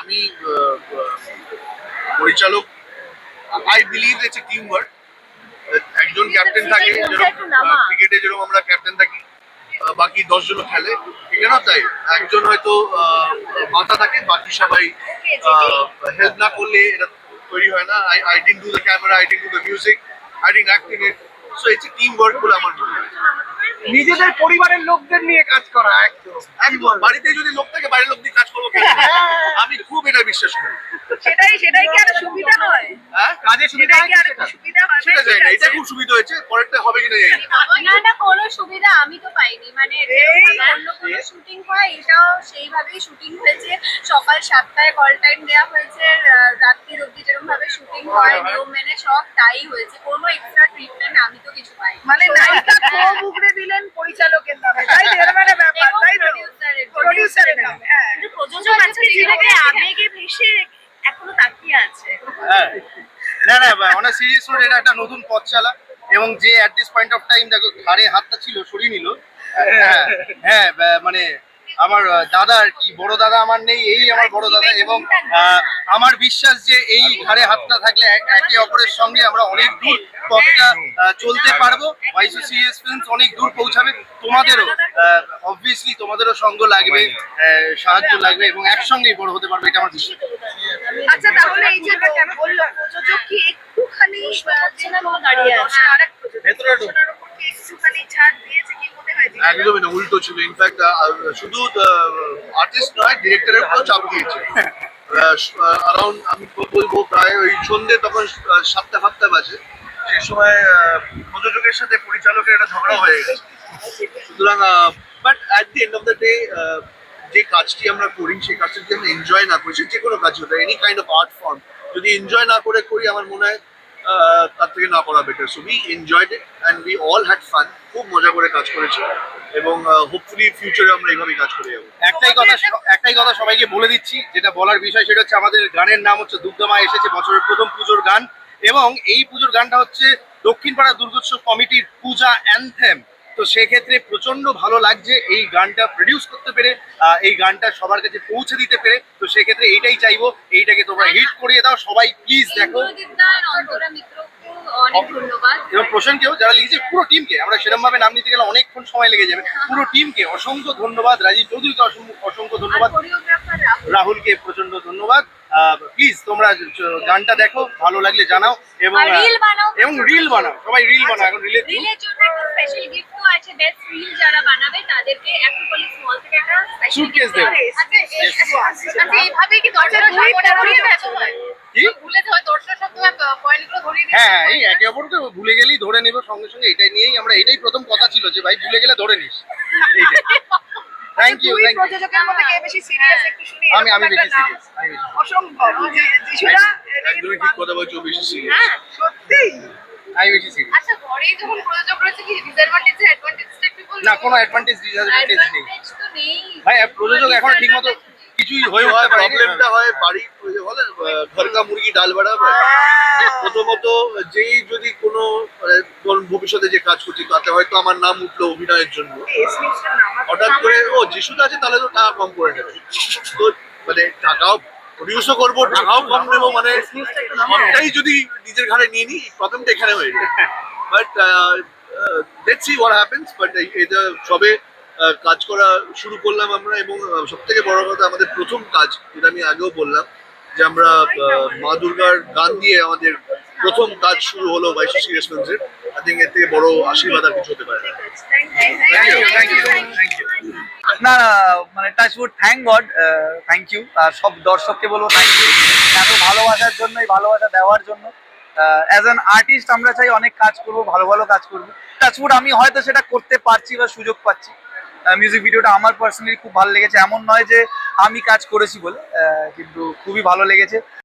আমি ah, ah, পরিচালক I believe it's a team work একজন ক্যাপ্টেন থাকে যেরকম ক্রিকেটে যেরকম আমরা ক্যাপ্টেন থাকি আহ, বাকি দশ জন খেলে। এখানেও তাই? একজন হয়তো আহ, মাথা থাকে বাকি সবাই হেল্প না করলে এটা তৈরি হয় না। I I didn't do the camera I didn't do the music I didn't acting it so it's a team work বলে আমার মনে হয়। নিজেদের পরিবারের লোকদের নিয়ে কাজ করা একদম। একদম। বাড়িতে যদি লোক থাকে বাড়ির লোক দিয়ে কাজ করব আমি খুব এটা বিশ্বাস করি। সেটাই সেটাই কি আরও সুবিধা নয়? হ্যাঁ কাজে সুবিধা হয় এটা খুব সুবিধা হয়েছে পরেরটা হবে কিনা জানি না। না না কোনো সুবিধা আমি তো পাইনি। মানে অন্য কোনো শুটিং হয় এটাও সেইভাবেই শুটিং হয়েছে। সকাল সাতটায় কল টাইম দেওয়া হয়েছে রাত্রির অবধি যেরকম ভাবে শুটিং হয় নিয়ম মেনে সব তাই হয়েছে। কোনো এক্সট্রা ট্রিটমেন্ট আমি তো কিছু পাইনি। মানে উগড়ে দিলেন পরিচালকের নামে। তাই তো এরকম ব্যাপার তাই তো। producer-এর- নামে। হ্যাঁ। প্রযোজক আছে যেটাকে আবেগে ভেসে এখনও তাকিয়ে আছে। হ্যাঁ। না না অনেক সিরিয়াস নোট এটা একটা নতুন পথ চালা এবং যে at this point of time দেখো, ঘাড়ে হাতটা ছিল, সরিয়ে নিল। হ্যাঁ হ্যাঁ মানে আমার দাদা আর কি, বড় দাদা আমার নেই, এই আমার বড় দাদা এবং আমার বিশ্বাস যে এই ঘাড়ে হাতটা থাকলে একে অপরের সঙ্গে আমরা অনেক দূর পথটা চলতে পারব। ওয়াইসি সিরিয়াস ফিল্মস অনেক দূর পৌঁছাবে। তোমাদেরও অবভিয়াসলি তোমাদেরও সঙ্গ লাগবে সাহায্য লাগবে এবং একসঙ্গেই বড় হতে পারবে, এটা আমার বিশ্বাস। আচ্ছা তাহলে এই যে কেন বলল, প্রযোজক দাঁড়িয়ে আছে। একটুখানি ছাড় দিয়েছে কি মনে হয় যে- একদমই না উল্টো ছিল। ইনফ্যাক্ট শুধু আর্টিস্ট নয় ডিরেক্টরের উপর চাপ দিয়েছে। অ্যারাউন্ড আমি বলব প্রায় ওই সন্ধ্যে তখন সাতটা সাতটা বাজে। সেই সময় প্রযোজকের সাথে পরিচালকের একটা ঝগড়া হয়ে গেছে। সুতরাং but at the end of the day যে কাজটি আমরা করি সেই কাজটি যদি আমরা এনজয় না করি সে যে কোনো কাজ হতে any kind of art form যদি এনজয় না করে করি আমার মনে হয় তার থেকে না করা better so we enjoyed it and we all had fun খুব মজা করে কাজ করেছি। এবং হোপফুলি ফিউচারে আমরা এইভাবেই কাজ করে যাব। একটাই কথা একটাই কথা সবাইকে বলে দিচ্ছি, যেটা বলার বিষয় সেটা হচ্ছে আমাদের গানের নাম হচ্ছে দুর্গামা এসেছে বছরের প্রথম পুজোর গান। এবং এই পুজোর গানটা হচ্ছে দক্ষিণ পাড়া দুর্গোৎসব কমিটির পূজা অ্যানথেম তো সেক্ষেত্রে প্রচণ্ড ভালো লাগছে এই গানটা প্রডিউস করতে পেরে এই গানটা সবার কাছে পৌঁছে দিতে পেরে। তো সেক্ষেত্রে এইটাই চাইব এইটাকে তোমরা হিট করিয়ে দাও সবাই প্লিজ দেখো। এবং প্রসেনকেও যারা লিখেছে পুরো টিমকে আমরা সেরকম ভাবে নাম নিতে গেলে অনেকক্ষণ সময় লেগে যাবে। পুরো টিমকে অসংখ্য ধন্যবাদ রাজীব চৌধুরীকে অসংখ্য অসংখ্য ধন্যবাদ। রাহুলকে প্রচণ্ড ধন্যবাদ। প্লিজ তোমরা গানটা দেখো ভালো লাগলে জানাও এবং reel বানাও। এবং রিল বানাও। সবাই রিল বানাও এখন রিলের রিলের জন্য একটা স্পেশাল গিফটও আছে বেস্ট রিল যারা বানাবে তাদেরকে অ্যাক্রোপলিস মল থেকে একটা স্পেশাল গিফট দেবে। আচ্ছা আচ্ছা এইভাবেই কি দর্শকরা আচ্ছা, মনে করিয়ে দেয় কি? ভুলে যায় দর্শক সব তোমার পয়েন্টগুলো ধরিয়ে দিচ্ছে। হ্যাঁ হ্যাঁ এই একে অপরকে ভুলে গেলেই ধরে নেব সঙ্গে সঙ্গে এটাই নিয়েই আমরা এটাই প্রথম কথা ছিল যে ভাই ভুলে গেলে ধরে নিস। এইটাই। থ্যাংক ইউ থ্যাংক ইউ প্রযোজকের মধ্যে কে বেশি সিরিয়াস একটু শুনি আমি আমি বেশি সিরিয়াস অসম্ভব যে যিশুদা একদমই ঠিক কথা বলছো বেশি সিরিয়াস হ্যাঁ সত্যি? আমি বেশি সিরিয়াস আচ্ছা ঘরে যখন প্রযোজক রয়েছে কি ডিসঅ্যাডভান্টেজ অ্যাডভান্টেজটা একটু বলুন না কোনো অ্যাডভান্টেজ ডিসঅ্যাডভান্টেজ নেই। নেই। ভাই প্রযোজক এখন ঠিকমতো কিছুই হয়ে পারেনি প্রবলেমটা হয় বাড়ি বলে ঘর কা মুরগি ডাল বাড়া প্রথমত যেই যদি কোনো মানে ধরুন ভবিষ্যতে যে কাজ করছি তাতে হয়তো আমার নাম উঠল অভিনয়ের জন্য। হঠাৎ করে ও যিশুদা আছে তাহলে তো টাকা কম করে নেবে। তো মানে টাকাও প্রডিউসও করব টাকাও কম নেব মানে সবটাই যদি নিজের ঘাড়ে নিয়ে নিই প্রবলেমটা এখানে হয়ে যায়। But let's see what happens but এটা সবে কাজ করা শুরু করলাম আমরা এবং সব থেকে বড় কথা আমাদের প্রথম কাজ যেটা আমি আগেও বললাম যে আমরা মা দুর্গার গান দিয়ে আমাদের প্রথম কাজ শুরু হলো বাইশে সিরিয়াস ফিল্মসের। আই থিঙ্ক এর থেকে বড় আশীর্বাদ আর কিছু হতে পারে না। মানে touch wood thank God thank you আর সব দর্শককে বলব থ্যাংক ইউ এত ভালোবাসার জন্য এই ভালোবাসা দেওয়ার জন্য অ্যাজ অ্যান আর্টিস্ট আমরা চাই অনেক কাজ করব ভালো ভালো কাজ করব। টাচউড আমি হয়তো সেটা করতে পারছি বা সুযোগ পাচ্ছি। মিউজিক ভিডিওটা আমার পার্সোনালি খুব ভালো লেগেছে। এমন নয় যে আমি কাজ করেছি বলে কিন্তু খুবই ভালো লেগেছে।